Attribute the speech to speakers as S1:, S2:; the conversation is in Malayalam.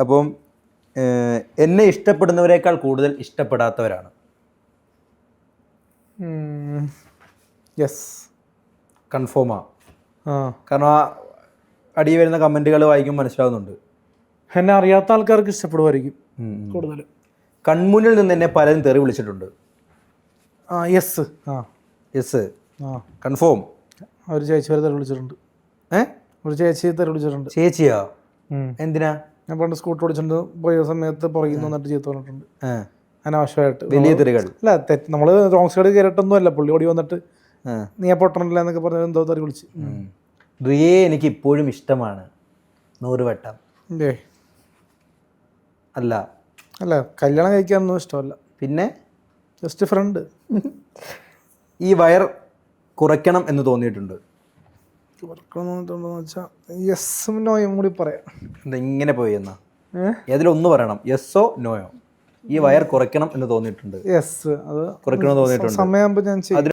S1: അപ്പം എന്നെ ഇഷ്ടപ്പെടുന്നവരെക്കാൾ കൂടുതൽ ഇഷ്ടപ്പെടാത്തവരാണ്.
S2: യെസ്
S1: കൺഫേമാ
S2: ആ.
S1: കാരണം ആ അടിയിൽ വരുന്ന കമന്റുകൾ വായിക്കുമ്പോൾ മനസ്സിലാവുന്നുണ്ട്.
S2: എന്നെ അറിയാത്ത ആൾക്കാർക്ക് ഇഷ്ടപ്പെടുമായിരിക്കും. കൂടുതൽ
S1: കൺമുന്നിൽ നിന്ന് എന്നെ പലരും തെറി വിളിച്ചിട്ടുണ്ട്.
S2: ആ യെസ് ആ.
S1: യെസ്
S2: ആ.
S1: കൺഫേം
S2: ഒരു ചേച്ചി വരെ തെറി വിളിച്ചിട്ടുണ്ട്.
S1: ഏ?
S2: ഒരു ചേച്ചി തെറി വിളിച്ചിട്ടുണ്ട്.
S1: ചേച്ചിയാ? എന്തിനാ?
S2: ഞാൻ പണ്ട് സ്കൂട്ടർ ഓടിച്ചിട്ടുണ്ട് പോയ സമയത്ത് പുറകിൽ നിന്ന് വന്നിട്ട് ചീത്ത പറഞ്ഞിട്ടുണ്ട്. അനാവശ്യമായിട്ട്.
S1: വലിയ തെറികൾ
S2: അല്ല തെറ്റ്. നമ്മൾ റോങ് സൈഡ് കയറിയിട്ടൊന്നും അല്ല. പുള്ളി ഓടി വന്നിട്ട് നീ പൊട്ടണില്ല എന്നൊക്കെ പറഞ്ഞ എന്തോ തെറി വിളിച്ച്.
S1: ഉം. റിയയെ എനിക്ക് ഇപ്പോഴും ഇഷ്ടമാണ്. നൂറ് വട്ടം. അല്ല.
S2: അല്ല കല്യാണം കഴിക്കാനൊന്നും ഇഷ്ടമല്ല.
S1: പിന്നെ?
S2: ജസ്റ്റ് ഫ്രണ്ട്
S1: ഈ വയർ കുറയ്ക്കണം എന്ന് തോന്നിയിട്ടുണ്ട്.
S2: വർക്കണമെന്ന് വെച്ചാൽ യെസ്സും നോയും കൂടി പറയാം.
S1: എന്താ ഇങ്ങനെ പോയി എന്നാ? ഏതിലൊന്ന് പറയണം? യെസ്സോ നോയോ ഈ വയർ കുറയ്ക്കണം എന്ന് തോന്നിയിട്ടുണ്ട്.
S2: യെസ് അത്
S1: കുറയ്ക്കണമെന്ന് തോന്നിയിട്ടുണ്ട്.
S2: സമയമാകുമ്പോൾ ഞാൻ ചെയ്യും.